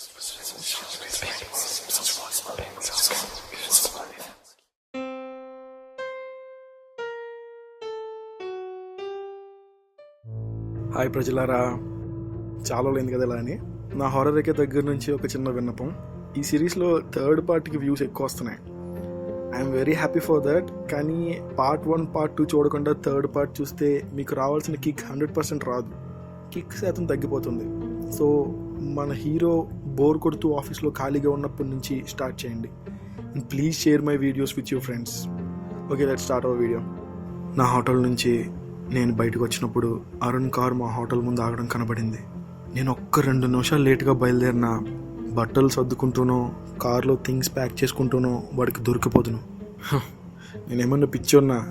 Hi ప్రజలారా. చాలా లేదు కదా ఇలా అని. నా హారర్ రేఖ దగ్గర నుంచి ఒక చిన్న విన్నపం. ఈ సిరీస్లో థర్డ్ పార్ట్కి వ్యూస్ ఎక్కువ వస్తున్నాయి. I'm very happy for that కానీ పార్ట్ వన్ పార్ట్ టూ చూడకుండా థర్డ్ పార్ట్ చూస్తే మీకు రావాల్సిన కిక్ హండ్రెడ్ పర్సెంట్ రాదు. కిక్ శాతం తగ్గిపోతుంది. సో మన హీరో బోర్ కొడుతూ ఆఫీస్లో ఖాళీగా ఉన్నప్పటి నుంచి స్టార్ట్ చేయండి. And please share my videos with your friends okay let start our video నా హోటల్ నుంచి నేను బయటకు వచ్చినప్పుడు అరుణ్ కార్ మా హోటల్ ముందు ఆగడం కనబడింది. నేను ఒక్క రెండు నిమిషాలు లేట్గా బయలుదేరిన బట్టలు సర్దుకుంటూనో కార్లో థింగ్స్ ప్యాక్ చేసుకుంటూనో వాడికి దొరికిపోదును. హ, నేనేమన్నా పిచ్చోన్నా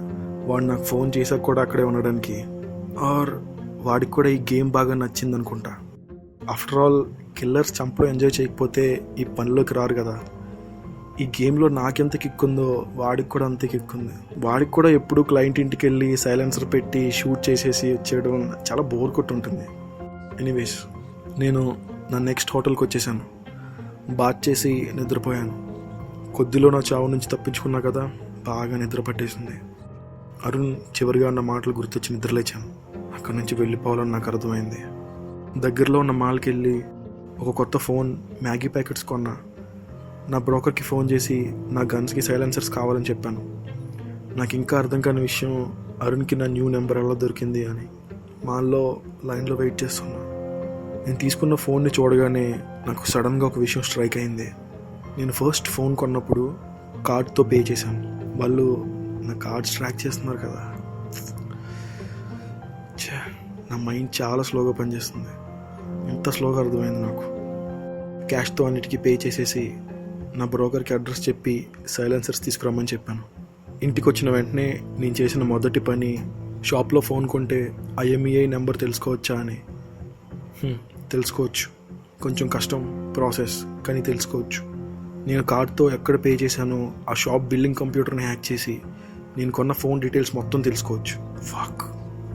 వాడు నాకు ఫోన్ చేశాక కూడా అక్కడే ఉండడానికి. ఆర్ వాడికి కూడా ఈ గేమ్ బాగా నచ్చింది అనుకుంటా ఆఫ్టర్ ఆల్ కిల్లర్స్ చంపడం ఎంజాయ్ చేయకపోతే ఈ పనిలోకి రారు కదా. ఈ గేమ్లో నాకెంత కిక్ ఉందో వాడికి కూడా అంతే కిక్ ఉంది. వాడికి కూడా ఎప్పుడు క్లయింట్ ఇంటికి వెళ్ళి సైలెన్సర్ పెట్టి షూట్ చేసేసి వచ్చేయడం చాలా బోర్ కొట్టుంటుంది. ఎనీవేస్ నేను నా నెక్స్ట్ హోటల్కి వచ్చేసాను. బాత్ చేసి నిద్రపోయాను. కొద్దిలో నా చావు నుంచి తప్పించుకున్నా కదా బాగా నిద్ర పట్టేసింది. అరుణ్ చివరిగా నా మాటలు గుర్తొచ్చి నిద్రలేచాను. అక్కడి నుంచి వెళ్ళిపోవాలని నాకు అర్థమైంది. దగ్గరలో ఉన్న మాల్కి వెళ్ళి ఒక కొత్త ఫోన్ మ్యాగీ ప్యాకెట్స్ కొన్నా. నా బ్రోకర్కి ఫోన్ చేసి నా గన్స్కి సైలెన్సర్స్ కావాలని చెప్పాను. నాకు ఇంకా అర్థం కాని విషయం అరుణ్కి నా న్యూ నెంబర్ ఎలా దొరికింది అని మాల్లో లైన్లో వెయిట్ చేస్తున్నా. నేను తీసుకున్న ఫోన్ని చూడగానే నాకు సడన్గా ఒక విషయం స్ట్రైక్ అయింది. నేను ఫస్ట్ ఫోన్ కొన్నప్పుడు కార్డ్తో పే చేశాను. వాళ్ళు నా కార్డ్స్ ట్రాక్ చేస్తున్నారు కదా. నా మైండ్ చాలా స్లోగా పనిచేస్తుంది. ఎంత స్లోగా అర్థమైంది నాకు. క్యాష్తో అన్నిటికీ పే చేసేసి నా బ్రోకర్కి అడ్రస్ చెప్పి సైలెన్సర్స్ తీసుకురమ్మని చెప్పాను. ఇంటికి వచ్చిన వెంటనే నేను చేసిన మొదటి పని షాప్లో ఫోన్ కొంటే ఐఎంఈఐ నెంబర్ తెలుసుకోవచ్చా అని. తెలుసుకోవచ్చు. కొంచెం కష్టం ప్రాసెస్ కానీ తెలుసుకోవచ్చు. నేను కార్డ్తో ఎక్కడ పే చేశానో ఆ షాప్ బిల్లింగ్ కంప్యూటర్ని హ్యాక్ చేసి నేను కొన్న ఫోన్ డీటెయిల్స్ మొత్తం తెలుసుకోవచ్చు. ఫాక్!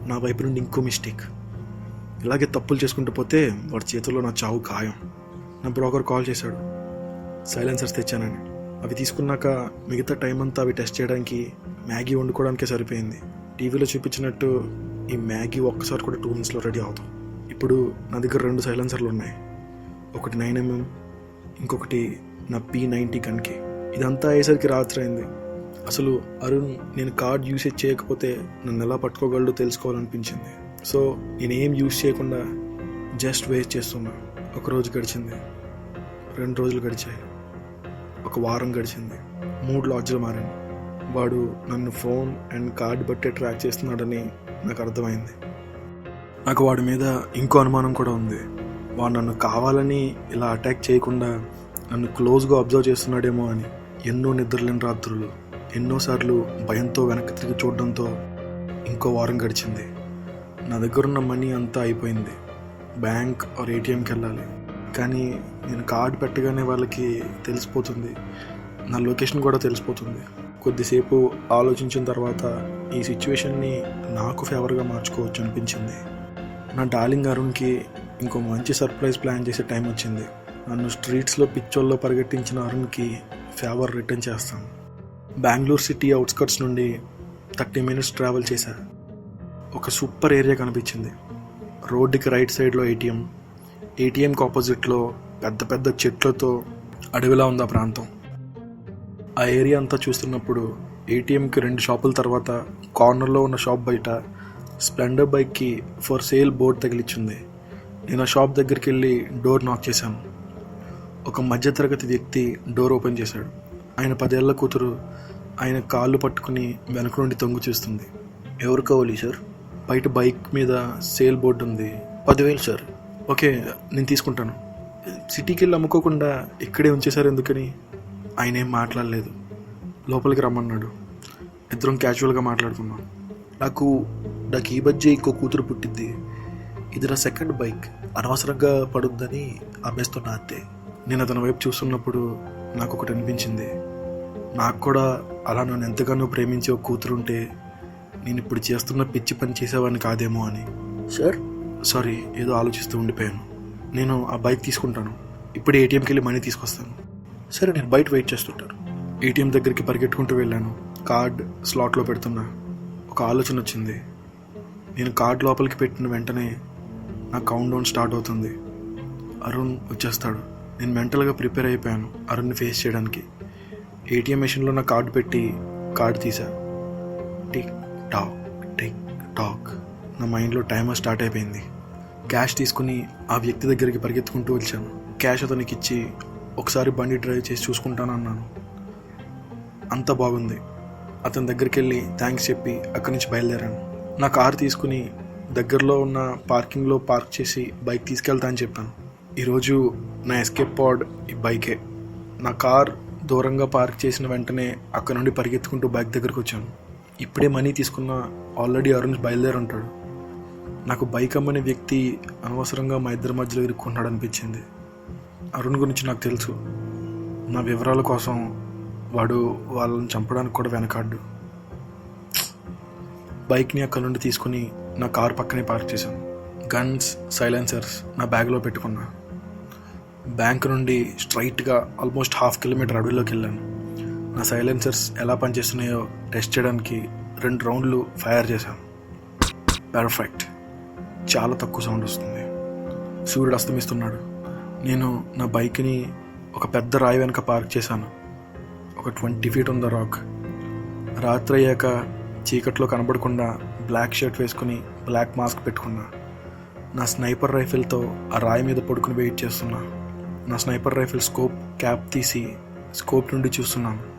నా వైపు నుండి ఇంకో మిస్టేక్. ఇలాగే తప్పులు చేసుకుంటూ పోతే వాడి చేతుల్లో నా చావు ఖాయం. నా బ్రోకర్ కాల్ చేశాడు. సైలెన్సర్స్ తెచ్చానని. అవి తీసుకున్నాక మిగతా టైం అంతా అవి టెస్ట్ చేయడానికి మ్యాగీ వండుకోవడానికే సరిపోయింది. టీవీలో చూపించినట్టు ఈ మ్యాగీ ఒక్కసారి కూడా టూ మినిట్స్లో రెడీ అవుతాం ఇప్పుడు నా దగ్గర రెండు సైలెన్సర్లు ఉన్నాయి. ఒకటి నైన్ ఎంఎం ఇంకొకటి నా పీ నైంటీ గన్కి. ఇదంతా అయ్యేసరికి రాత్రి అయింది. అసలు అరుణ్ నేను కార్డ్ యూసేజ్ చేయకపోతే నన్ను ఎలా పట్టుకోగలడో తెలుసుకోవాలనిపించింది. సో నేనేం యూజ్ చేయకుండా జస్ట్ వేస్ట్ చేస్తున్నా. ఒక రోజు గడిచింది. రెండు రోజులు గడిచాయి. ఒక వారం గడిచింది. మూడు లాడ్జ్లు మారాను వాడు నన్ను ఫోన్ అండ్ కార్డ్ బట్టి ట్రాక్ చేస్తున్నాడని నాకు అర్థమైంది. నాకు వాడి మీద ఇంకో అనుమానం కూడా ఉంది. వాడు నన్ను కావాలని ఇలా అటాక్ చేయకుండా నన్ను క్లోజ్గా అబ్జర్వ్ చేస్తున్నాడేమో అని ఎన్నో నిద్రలేని రాత్రులు ఎన్నోసార్లు భయంతో వెనక్కి తిరిగి చూడడంతో ఇంకో వారం గడిచింది. నా దగ్గర ఉన్న మనీ అంతా అయిపోయింది. బ్యాంక్ ఆర్ ఏటీఎంకి వెళ్ళాలి కానీ నేను కార్డ్ పెట్టగానే వాళ్ళకి తెలిసిపోతుంది. నా లొకేషన్ కూడా తెలిసిపోతుంది. కొద్దిసేపు ఆలోచించిన తర్వాత ఈ సిచ్యువేషన్ని నాకు ఫేవర్గా మార్చుకోవచ్చు అనిపించింది. నా డార్లింగ్ అరుణ్కి ఇంకో మంచి సర్ప్రైజ్ ప్లాన్ చేసే టైం వచ్చింది. నన్ను స్ట్రీట్స్లో పిచ్చోల్లో పరిగెట్టించిన అరుణ్కి ఫేవర్ రిటర్న్ చేస్తాను బెంగళూరు సిటీ అవుట్స్కట్స్ నుండి థర్టీ మినిట్స్ ట్రావెల్ చేశాను ఒక సూపర్ ఏరియా కనిపించింది. రోడ్డుకి రైట్ సైడ్లో ఏటీఎం ఏటీఎంకి ఆపోజిట్లో పెద్ద పెద్ద చెట్లతో అడవిలా ఉంది ఆ ప్రాంతం. ఆ ఏరియా అంతా చూస్తున్నప్పుడు ఏటీఎంకి రెండు షాపుల తర్వాత కార్నర్లో ఉన్న షాప్ బయట స్ప్లెండర్ బైక్కి ఫర్ సేల్ బోర్డ్ తగిలిచ్చింది. నేను ఆ షాప్ దగ్గరికి వెళ్ళి డోర్ నాక్ చేశాను. ఒక మధ్యతరగతి వ్యక్తి డోర్ ఓపెన్ చేశాడు. ఆయన పదేళ్ళ కూతురు ఆయన కాళ్ళు పట్టుకుని వెనక నుండి తొంగు చూస్తుంది. ఎవరు కావాలి సార్? బయట బైక్ మీద సేల్ బోర్డు ఉంది. పదివేలు సార్. ఓకే నేను తీసుకుంటాను. సిటీకి వెళ్ళి అమ్ముకోకుండా ఇక్కడే ఉంచేశారు ఎందుకని? ఆయన ఏం మాట్లాడలేదు. లోపలికి రమ్మన్నాడు. ఇద్దరం క్యాజువల్గా మాట్లాడుకున్నాం. నాకు నాకు ఈ మధ్య ఇంకో కూతురు పుట్టింది. ఇది నా సెకండ్ బైక్ అనవసరంగా పడుద్దని అమ్మేస్తున్నా అంతే. నేను అతని వైపు చూస్తున్నప్పుడు నాకు ఒకటి అనిపించింది. నాకు కూడా అలా నన్ను ఎంతగానో ప్రేమించే ఒక కూతురు ఉంటే నేను ఇప్పుడు చేస్తున్న పిచ్చి పని చేసేవాడిని కాదేమో అని. సార్? సారీ ఏదో ఆలోచిస్తూ ఉండిపోయాను. నేను ఆ బైక్ తీసుకుంటాను. ఇప్పుడు ఏటీఎంకి వెళ్ళి మనీ తీసుకొస్తాను. సరే నేను బయట వెయిట్ చేస్తుంటాను. ఏటీఎం దగ్గరికి పరిగెట్టుకుంటూ వెళ్ళాను. కార్డ్ స్లాట్లో పెడుతున్నా. ఒక ఆలోచన వచ్చింది. నేను కార్డ్ లోపలికి పెట్టిన వెంటనే నా కౌంట్ డౌన్ స్టార్ట్ అవుతుంది. అరుణ్ వచ్చేస్తాడు. నేను మెంటల్గా ప్రిపేర్ అయిపోయాను అరుణ్ని ఫేస్ చేయడానికి. ఏటీఎం మెషిన్లో నా కార్డు పెట్టి కార్డు తీసా. Tick tock tick tock. నా మైండ్లో టైమర్ స్టార్ట్ అయిపోయింది. క్యాష్ తీసుకుని ఆ వ్యక్తి దగ్గరికి పరిగెత్తుకుంటూ వచ్చాను. క్యాష్ అతనికి ఇచ్చి ఒకసారి బండి డ్రైవ్ చేసి చూసుకుంటాను అన్నాను. అంత బాగుంది. అతని దగ్గరికి వెళ్ళి థ్యాంక్స్ చెప్పి అక్కడి నుంచి బయలుదేరాను. నా కార్ తీసుకుని దగ్గరలో ఉన్న పార్కింగ్లో పార్క్ చేసి బైక్ తీసుకెళ్తా అని చెప్పాను. ఈరోజు నా ఎస్కేప్ పాడ్ ఈ బైకే. నా కార్ దూరంగా పార్క్ చేసిన వెంటనే అక్కడ నుండి పరిగెత్తుకుంటూ బైక్ దగ్గరకు వచ్చాను. ఇప్పుడే మనీ తీసుకున్న ఆల్రెడీ అరుణ్ బయలుదేరి ఉంటాడు నాకు బైక్ అమ్మనే వ్యక్తి అనవసరంగా మా ఇద్దరి మధ్యలో ఇరుక్కున్నాడు అనిపించింది. అరుణ్ గురించి నాకు తెలుసు. నా వివరాల కోసం వాడు వాళ్ళని చంపడానికి కూడా వెనకాడ్డు. బైక్ని అక్కడ నుండి తీసుకుని నా కార్ పక్కనే పార్క్ చేశాను. గన్స్ సైలెన్సర్స్ నా బ్యాగ్లో పెట్టుకున్నా. బ్యాంక్ నుండి స్ట్రైట్గా ఆల్మోస్ట్ హాఫ్ కిలోమీటర్ అడవిలోకి వెళ్ళాను. నా సైలెన్సర్స్ ఎలా పనిచేస్తున్నాయో టెస్ట్ చేయడానికి రెండు రౌండ్లు ఫైర్ చేశాను. పర్ఫెక్ట్ చాలా తక్కువ సౌండ్ వస్తుంది. సూర్యుడు అస్తమిస్తున్నాడు. నేను నా బైక్ని ఒక పెద్ద రాయి వెనుక పార్క్ చేశాను. ఒక ట్వంటీ ఫీట్ ఉంది రాక్. రాత్రి అయ్యాక చీకట్లో కనబడకుండా బ్లాక్ షర్ట్ వేసుకుని బ్లాక్ మాస్క్ పెట్టుకున్నా. నా స్నైపర్ రైఫిల్తో ఆ రాయి మీద పడుకుని వెయిట్ చేస్తున్నా. నా స్నైపర్ రైఫిల్ స్కోప్ క్యాప్ తీసి స్కోప్ నుండి చూస్తున్నాను.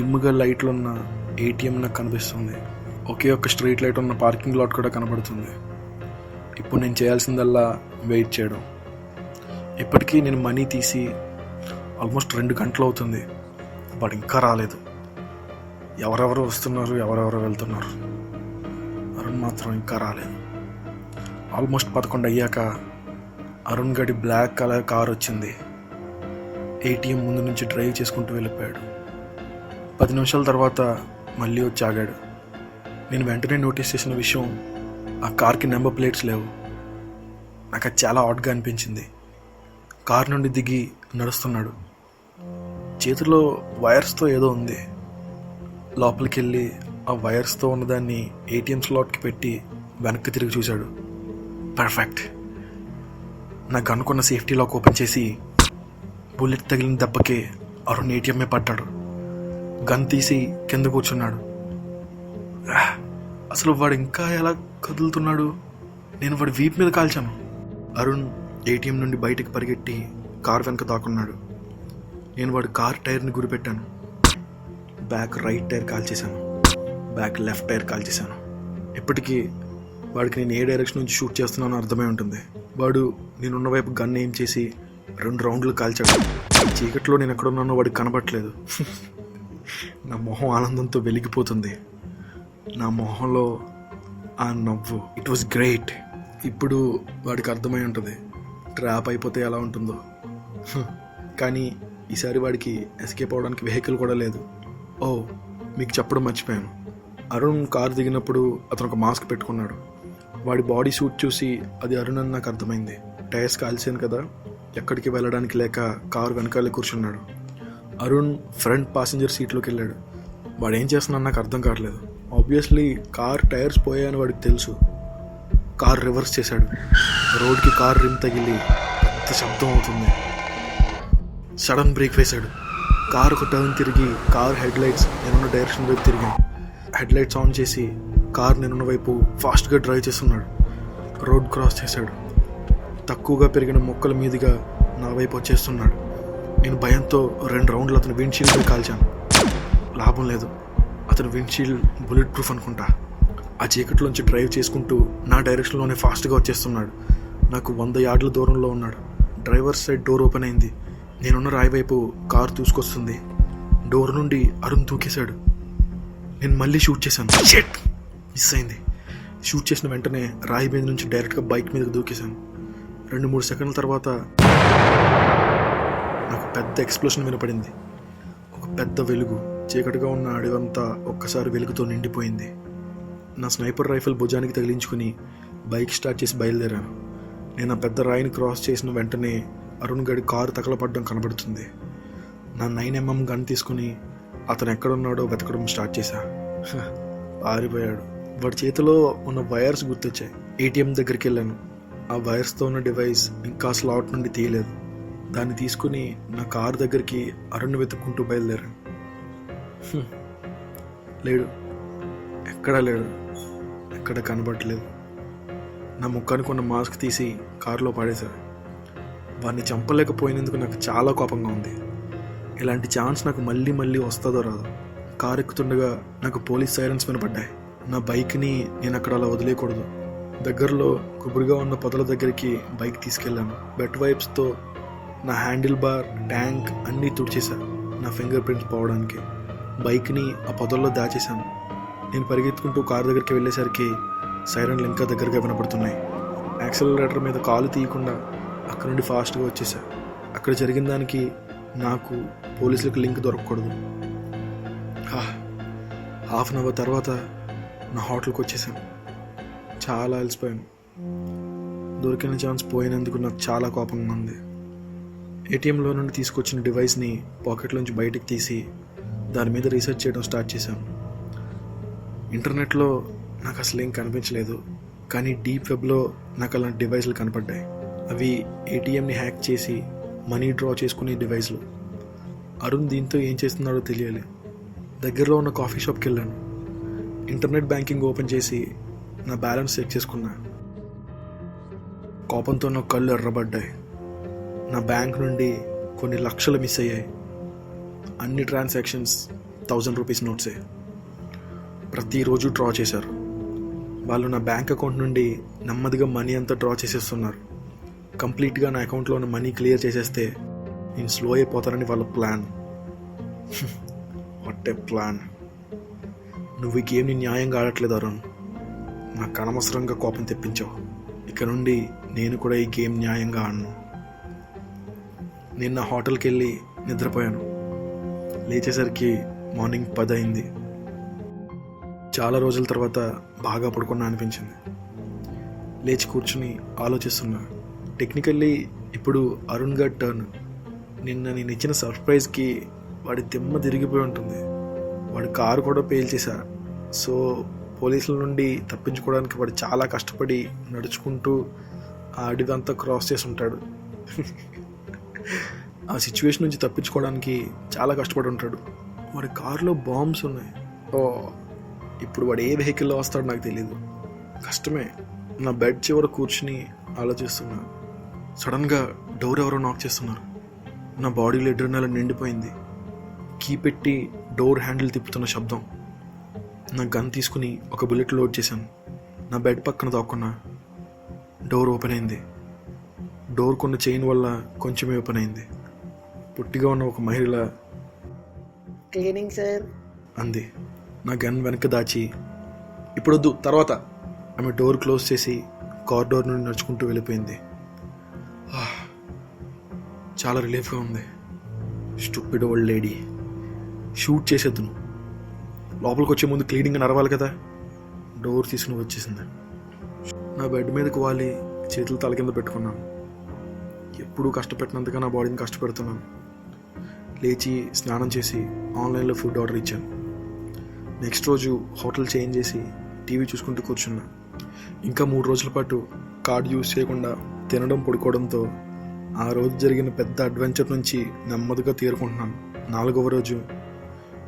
డిమ్గా లైట్లు ఉన్న ఏటీఎం నాకు కనిపిస్తుంది. ఒకే ఒక్క స్ట్రీట్ లైట్ ఉన్న పార్కింగ్ లాట్ కూడా కనబడుతుంది. ఇప్పుడు నేను చేయాల్సిందల్లా వెయిట్ చేయడం. ఇప్పటికీ నేను మనీ తీసి ఆల్మోస్ట్ రెండు గంటలు అవుతుంది. వాడు ఇంకా రాలేదు. ఎవరెవరు వస్తున్నారు ఎవరెవరు వెళ్తున్నారు? అరుణ్ మాత్రం ఇంకా రాలేదు. ఆల్మోస్ట్ పదకొండు అయ్యాక అరుణ్ గడి బ్లాక్ కలర్ కార్ వచ్చింది. ఏటీఎం ముందు నుంచి డ్రైవ్ చేసుకుంటూ వెళ్ళిపోయాడు. పది నిమిషాల తర్వాత మళ్ళీ వచ్చి ఆగాడు. నేను వెంటనే నోటీస్ చేసిన విషయం ఆ కార్కి నెంబర్ ప్లేట్స్ లేవు. నాకు అది చాలా ఆడ్గా అనిపించింది. కార్ నుండి దిగి నడుస్తున్నాడు. చేతిలో వైర్స్తో ఏదో ఉంది. లోపలికి వెళ్ళి ఆ వైర్స్తో ఉన్నదాన్ని ఏటీఎం స్లాట్కి పెట్టి వెనక్కి తిరిగి చూశాడు. పర్ఫెక్ట్ నాకు అనుకున్న సేఫ్టీ లాక్ ఓపెన్ చేసి బుల్లెట్ తగిలిన దెబ్బకి అరుణ్ ఏటీఎంఏ పడ్డాడు గన్ తీసి కింద కూర్చున్నాడు. అసలు వాడు ఇంకా ఎలా కదులుతున్నాడు? నేను వాడి వీప్ మీద కాల్చాను. అరుణ్ ఏటీఎం నుండి బయటికి పరిగెట్టి కార్ వెనక దాక్కున్నాడు. నేను వాడి కార్ టైర్ని గురిపెట్టాను. బ్యాక్ రైట్ టైర్ కాల్చేశాను. బ్యాక్ లెఫ్ట్ టైర్ కాల్చేశాను. ఇప్పటికీ వాడికి నేను ఏ డైరెక్షన్ నుంచి షూట్ చేస్తున్నానో అర్థమై ఉంటుంది. వాడు నేనున్న వైపు గన్ ఏం చేసి రెండు రౌండ్లు కాల్చాడు. చీకట్లో నేను ఎక్కడున్నానో వాడికి కనబట్టలేదు నా మొహం ఆనందంతో వెలిగిపోతుంది. నా మొహంలో ఆ నవ్వు. ఇట్ వాస్ గ్రేట్ ఇప్పుడు వాడికి అర్థమై ఉంటుంది. ట్రాప్ అయిపోతే ఎలా ఉంటుందో. కానీ ఈసారి వాడికి ఎస్కేప్ అవడానికి వెహికల్ కూడా లేదు. ఓ మీకు చెప్పడం మర్చిపోయాను. అరుణ్ కారు దిగినప్పుడు అతను ఒక మాస్క్ పెట్టుకున్నాడు. వాడి బాడీ సూట్ చూసి అది అరుణ్ అని నాకు అర్థమైంది. టైర్స్ కాల్చాను కదా. ఎక్కడికి వెళ్ళడానికి లేక కారు వెనకాలే కూర్చున్నాడు. అరుణ్ ఫ్రంట్ పాసింజర్ సీట్లోకి వెళ్ళాడు. వాడు ఏం చేస్తున్నాడు నాకు అర్థం కావట్లేదు. ఆబ్వియస్లీ కార్ టైర్స్ పోయాయని వాడికి తెలుసు. కార్ రివర్స్ చేశాడు. రోడ్కి కార్ రిమ్ తగిలి పెద్ద శబ్దం అవుతుంది. సడన్ బ్రేక్ వేశాడు. కార్ ఒక టర్న్ తిరిగి కార్ హెడ్ లైట్స్ నేనున్న డైరెక్షన్ వైపు తిరిగాను హెడ్ లైట్స్ ఆన్ చేసి కార్ నేనున్న వైపు ఫాస్ట్గా డ్రైవ్ చేస్తున్నాడు. రోడ్ క్రాస్ చేశాడు. తక్కువగా పెరిగిన మొక్కల మీదుగా నా వైపు వచ్చేస్తున్నాడు. నేను భయంతో రెండు రౌండ్లు అతను విండ్షీల్డ్ కాల్చాను. లాభం లేదు. అతను విండ్షీల్డ్ బుల్లెట్ ప్రూఫ్ అనుకుంటా. ఆ చీకట్లోంచి డ్రైవ్ చేసుకుంటూ నా డైరెక్షన్లోనే ఫాస్ట్గా వచ్చేస్తున్నాడు. నాకు వంద యార్డ్ల దూరంలో ఉన్నాడు. డ్రైవర్ సైడ్ డోర్ ఓపెన్ అయింది. నేనున్న రాయి వైపు కారు దూసుకొస్తుంది. డోర్ నుండి అరుణ్ దూకేశాడు నేను మళ్ళీ షూట్ చేశాను. షెట్ మిస్ అయింది. షూట్ చేసిన వెంటనే రాయి మీద నుంచి డైరెక్ట్గా బైక్ మీదకి దూకేశాను. రెండు మూడు సెకండ్ల తర్వాత నాకు పెద్ద ఎక్స్ప్లోషన్ వినపడింది. ఒక పెద్ద వెలుగు చీకటిగా ఉన్న అడవంతా ఒక్కసారి వెలుగుతో నిండిపోయింది. నా స్నైపర్ రైఫిల్ భుజానికి తగిలించుకుని బైక్ స్టార్ట్ చేసి బయలుదేరాను. నేను ఆ పెద్ద రాయిని క్రాస్ చేసిన వెంటనే అరుణ్ గడి కారు తగలపడడం కనబడుతుంది. నా నైన్ ఎంఎం గన్ తీసుకుని అతను ఎక్కడున్నాడో వెతకడం స్టార్ట్ చేశా. ఆరిపోయాడు పారిపోయాడు. వాడి చేతిలో ఉన్న వైర్స్ గుర్తొచ్చాయి. ఏటీఎం దగ్గరికి వెళ్ళాను. ఆ వైర్స్తో ఉన్న డివైస్ ఇంకా స్లాట్ నుండి తీయలేదు. దాన్ని తీసుకుని నా కారు దగ్గరికి అరుణ్ వెతుక్కుంటూ బయలుదేరాను. లేడు. ఎక్కడా లేడు. ఎక్కడ కనబడట్లేదు నా ముఖానికి ఉన్న మాస్క్ తీసి కారులో పడేశా వాడిని చంపలేకపోయినందుకు నాకు చాలా కోపంగా ఉంది. ఇలాంటి ఛాన్స్ నాకు మళ్ళీ మళ్ళీ వస్తుందో రాదు. కారు ఎక్కుతుండగా నాకు పోలీస్ సైరన్స్ వినపడ్డాయి. నా బైక్ని నేను అక్కడ అలా వదిలేయకూడదు. దగ్గరలో గుబురుగా ఉన్న పొదల దగ్గరికి బైక్ తీసుకెళ్ళాను. బెట్ వైప్స్తో నా హ్యాండిల్ బార్ ట్యాంక్ అన్నీ తుడిచేశా. నా ఫింగర్ ప్రింట్స్ పోవడానికి. బైక్ని ఆ పొదల్లో దాచేశాను. నేను పరిగెత్తుకుంటూ కారు దగ్గరికి వెళ్ళేసరికి సైరన్లు ఇంకా దగ్గరగా వినపడుతున్నాయి. యాక్సిలరేటర్ మీద కాలు తీయకుండా అక్కడ నుండి ఫాస్ట్గా వచ్చేసా అక్కడ జరిగిన దానికి నాకు పోలీసులకు లింక్ దొరకకూడదు. హాఫ్ అన్ అవర్ తర్వాత నా హోటల్కి వచ్చేసాను చాలా అలసిపోయాను. దొరికిన ఛాన్స్ పోయినందుకు నాకు చాలా కోపంగా ఉంది. ఏటీఎంలో నుండి తీసుకొచ్చిన డివైస్ని పాకెట్లోంచి బయటకు తీసి దాని మీద రీసెర్చ్ చేయడం స్టార్ట్ చేశాను ఇంటర్నెట్లో నాకు అసలు ఏం కనిపించలేదు కానీ డీప్ వెబ్లో నాకు అలాంటి డివైస్లు కనపడ్డాయి. అవి ఏటీఎంని హ్యాక్ చేసి మనీ డ్రా చేసుకునే డివైస్లు. అరుణ్ దీంతో ఏం చేస్తున్నాడో తెలియాలి. దగ్గరలో ఉన్న కాఫీ షాప్కి వెళ్ళాను. ఇంటర్నెట్ బ్యాంకింగ్ ఓపెన్ చేసి నా బ్యాలెన్స్ చెక్ చేసుకున్నా. కోపంతో నా కళ్ళు ఎర్రబడ్డాయి. నా బ్యాంక్ నుండి కొన్ని లక్షలు మిస్ అయ్యాయి. అన్ని ట్రాన్సాక్షన్స్ థౌజండ్ రూపీస్ నోట్సే. ప్రతిరోజు డ్రా చేశారు. వాళ్ళు నా బ్యాంక్ అకౌంట్ నుండి నెమ్మదిగా మనీ అంతా డ్రా చేసేస్తున్నారు. కంప్లీట్గా నా అకౌంట్లో ఉన్న మనీ క్లియర్ చేసేస్తే నేను స్లో అయిపోతానని వాళ్ళ ప్లాన్. What a plan. నువ్వు ఈ గేమ్ని న్యాయంగా ఆడట్లేదు అరుణ్. నాకు అనవసరంగా కోపం తెప్పించావు. ఇక నుండి నేను కూడా ఈ గేమ్ న్యాయంగా ఆడను. నిన్న హోటల్కి వెళ్ళి నిద్రపోయాను. లేచేసరికి మార్నింగ్ పది అయింది. చాలా రోజుల తర్వాత బాగా పడుకున్నా అనిపించింది. లేచి కూర్చుని ఆలోచిస్తున్నా. టెక్నికల్లీ ఇప్పుడు అరుణ్ గడ్ టర్న్. నిన్న నేను ఇచ్చిన సర్ప్రైజ్కి వాడి దిమ్మ తిరిగిపోయి ఉంటుంది. వాడి కారు కూడా పేల్చేశా సో పోలీసుల నుండి తప్పించుకోవడానికి వాడు చాలా కష్టపడి నడుచుకుంటూ ఆ అడవి క్రాస్ చేసి ఉంటాడు. ఆ సిచ్యువేషన్ నుంచి తప్పించుకోవడానికి చాలా కష్టపడి ఉంటాడు. మరి కారులో బాంబ్స్ ఉన్నాయి. ఓ ఇప్పుడు వాడు ఏ వెహికల్లో వస్తాడో నాకు తెలియదు కష్టమే. నా బెడ్ చివర కూర్చుని ఆలోచిస్తున్నా. సడన్గా డోర్ ఎవరో నాక్ చేస్తున్నారు. నా బాడీలో ఎడ్రినల్ నిండిపోయింది. కీ పెట్టి డోర్ హ్యాండిల్ తిప్పుతున్న శబ్దం. నా గన్ తీసుకుని ఒక బుల్లెట్ లోడ్ చేశాను. నా బెడ్ పక్కన దాక్కున్నా. డోర్ ఓపెన్ అయింది. డోర్ కొన్న చైన్ వల్ల కొంచెమే ఓపెన్ అయింది పుట్టిగా ఉన్న ఒక మహిళ క్లీనింగ్ సార్. అంది. నా గన్ వెనక దాచి ఇప్పుడొద్దు తర్వాత. ఆమె డోర్ క్లోజ్ చేసి కారిడోర్ నుండి నడుచుకుంటూ వెళ్ళిపోయింది. చాలా రిలీఫ్గా ఉంది. Stupid old lady. షూట్ చేసేద్దును. లోపలికి వచ్చే ముందు క్లీనింగ్ నరవాలి కదా. డోర్ తీసుకుని వచ్చేసింది. నా బెడ్ మీదకి వాలి చేతులు తల కింద పెట్టుకున్నాను. ఎప్పుడూ కష్టపెట్టినందుగా నా బాడీని కష్టపెడుతున్నాను. లేచి స్నానం చేసి ఆన్లైన్లో ఫుడ్ ఆర్డర్ ఇచ్చాను. నెక్స్ట్ రోజు హోటల్ చేంజ్ చేసి టీవీ చూసుకుంటూ కూర్చున్నా. ఇంకా మూడు రోజుల పాటు కార్డ్ యూజ్ చేయకుండా తినడం పడుకోవడంతో ఆ రోజు జరిగిన పెద్ద అడ్వెంచర్ నుంచి నెమ్మదిగా తీరుకుంటున్నాను. నాలుగవ రోజు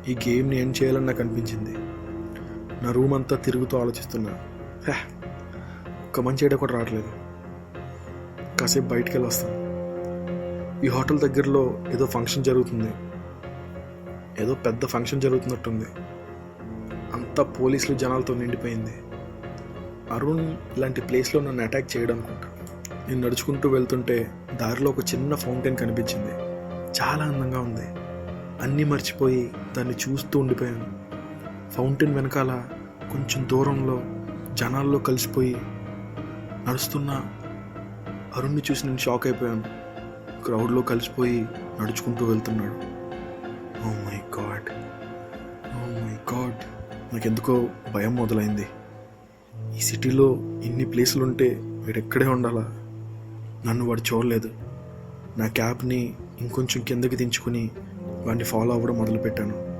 ఈ గేమ్ని ఏం చేయాలని నాకు అనిపించింది. నా రూమ్ అంతా తిరుగుతూ ఆలోచిస్తున్నా. హే ఒక్క మంచి ఐడియా కూడా రావట్లేదు. కాసేపు బయటికి వెళ్ళి వస్తాను ఈ హోటల్ దగ్గరలో ఏదో ఫంక్షన్ జరుగుతుంది. ఏదో పెద్ద ఫంక్షన్ జరుగుతున్నట్టుంది. అంతా పోలీసులు జనాలతో నిండిపోయింది. అరుణ్ ఇలాంటి ప్లేస్లో నన్ను అటాక్ చేయడం అనుకుంటా నేను నడుచుకుంటూ వెళ్తుంటే దారిలో ఒక చిన్న ఫౌంటైన్ కనిపించింది. చాలా అందంగా ఉంది. అన్నీ మర్చిపోయి దాన్ని చూస్తూ ఉండిపోయాను. ఫౌంటైన్ వెనకాల కొంచెం దూరంలో జనాల్లో కలిసిపోయి నడుస్తున్న అరుణ్ని చూసి నేను షాక్ అయిపోయాను. క్రౌడ్లో కలిసిపోయి నడుచుకుంటూ వెళ్తున్నాడు. Oh my God. Oh my god. నాకెందుకో భయం మొదలైంది. ఈ సిటీలో ఇన్ని ప్లేసులు ఉంటే వీడెక్కడే ఉండాలా? నన్ను వాడు చూడలేదు. నా క్యాబ్ని ఇంకొంచెం కిందకి దించుకుని వాడిని ఫాలో అవ్వడం మొదలుపెట్టాను.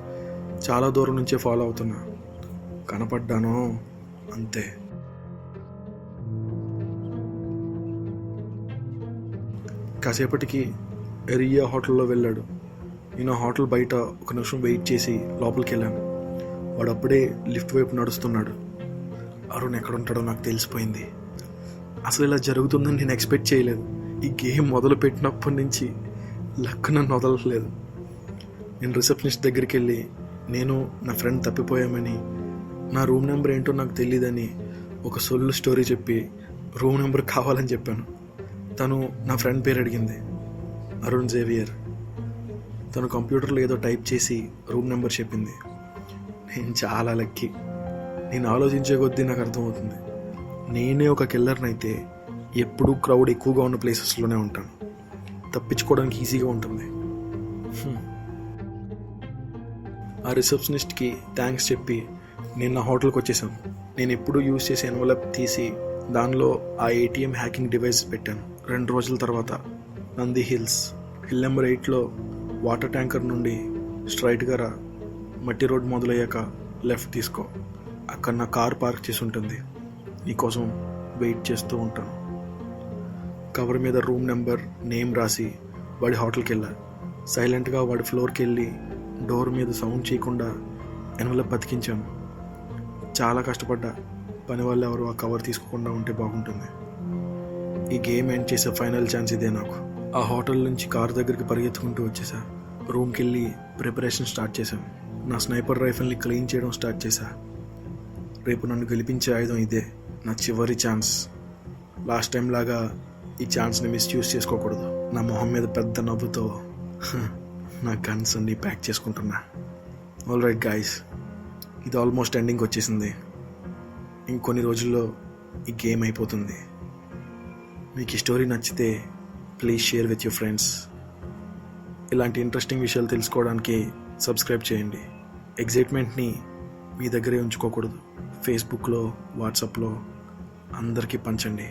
చాలా దూరం నుంచే ఫాలో అవుతున్నా. కనపడ్డాను? అంతే. కాసేపటికి ఎరియా హోటల్లో వెళ్ళాడు. నేను ఆ హోటల్ బయట ఒక నిమిషం వెయిట్ చేసి లోపలికి వెళ్ళాను వాడు అప్పుడే లిఫ్ట్ వైపు నడుస్తున్నాడు. అరుణ్ ఎక్కడ ఉంటాడో నాకు తెలిసిపోయింది. అసలు ఇలా జరుగుతుందని నేను ఎక్స్పెక్ట్ చేయలేదు. ఈ గేమ్ మొదలు పెట్టినప్పటి నుంచి లక్ నన్ను వదలట్లేదు. నేను రిసెప్షనిస్ట్ దగ్గరికి వెళ్ళి నేను నా ఫ్రెండ్ తప్పిపోయామని నా రూమ్ నెంబర్ ఏంటో నాకు తెలియదని ఒక సొల్లు స్టోరీ చెప్పి రూమ్ నెంబర్ కావాలని చెప్పాను. తను నా ఫ్రెండ్ పేరు అడిగింది. అరుణ్ జేవియర్. తను కంప్యూటర్లో ఏదో టైప్ చేసి రూమ్ నెంబర్ చెప్పింది. నేను చాలా లక్కీ. నేను ఆలోచించే కొద్దీ నాకు అర్థమవుతుంది. నేనే ఒక కిల్లర్ని అయితే ఎప్పుడూ క్రౌడ్ ఎక్కువగా ఉన్న ప్లేసెస్లోనే ఉంటాను. తప్పించుకోవడానికి ఈజీగా ఉంటుంది. ఆ రిసెప్షనిస్ట్కి థ్యాంక్స్ చెప్పి నేను నా హోటల్కి వచ్చేసాను. నేను ఎప్పుడూ యూజ్ చేసే ఎన్వలప్ తీసి దానిలో ఆ ఏటీఎం హ్యాకింగ్ డివైస్ పెట్టాను. రెండు రోజుల తర్వాత నంది హిల్స్ హిల్ నెంబర్ ఎయిట్లో వాటర్ ట్యాంకర్ నుండి స్ట్రైట్గా రా మట్టి రోడ్ మొదలయ్యాక లెఫ్ట్ తీసుకో. అక్కడ నా కార్ పార్క్ చేసి ఉంటుంది. నీకోసం వెయిట్ చేస్తూ ఉంటాను. కవర్ మీద రూమ్ నెంబర్ నేమ్ రాసి వాడి హోటల్కి వెళ్ళా. సైలెంట్గా వాడి ఫ్లోర్కి వెళ్ళి డోర్ మీద సౌండ్ చేయకుండా ఎనవల బతికించాను. చాలా కష్టపడ్డా. పని వాళ్ళు ఎవరు ఆ కవర్ తీసుకోకుండా ఉంటే బాగుంటుంది. ఈ గేమ్ ఎండ్ చేసే ఫైనల్ ఛాన్స్ ఇదే నాకు. ఆ హోటల్ నుంచి కార్ దగ్గరికి పరిగెత్తుకుంటూ వచ్చేసా. రూమ్కి వెళ్ళి ప్రిపరేషన్ స్టార్ట్ చేశాను నా స్నైపర్ రైఫిల్ని క్లీన్ చేయడం స్టార్ట్ చేశా. రేపు నన్ను గెలిపించే ఆయుధం ఇదే. నా చివరి ఛాన్స్. లాస్ట్ టైం లాగా ఈ ఛాన్స్ని మిస్యూజ్ చేసుకోకూడదు. నా మొహం మీద పెద్ద నవ్వుతో నా గన్స్ అన్నీ ప్యాక్ చేసుకుంటున్నా. ఆల్ రైట్ గాయస్ ఇది ఆల్మోస్ట్ ఎండింగ్ వచ్చేసింది. ఇంకొన్ని రోజుల్లో ఈ గేమ్ అయిపోతుంది. మీకు ఈ స్టోరీ నచ్చితే please share with your friends. ఇలాంటి ఇంట్రెస్టింగ్ విషయాలు తెలుసుకోవడానికి సబ్స్క్రైబ్ చేయండి. ఎగ్జైట్మెంట్ని మీ దగ్గరే ఉంచుకోకూడదు. ఫేస్బుక్లో వాట్సాప్లో అందరికీ పంచండి.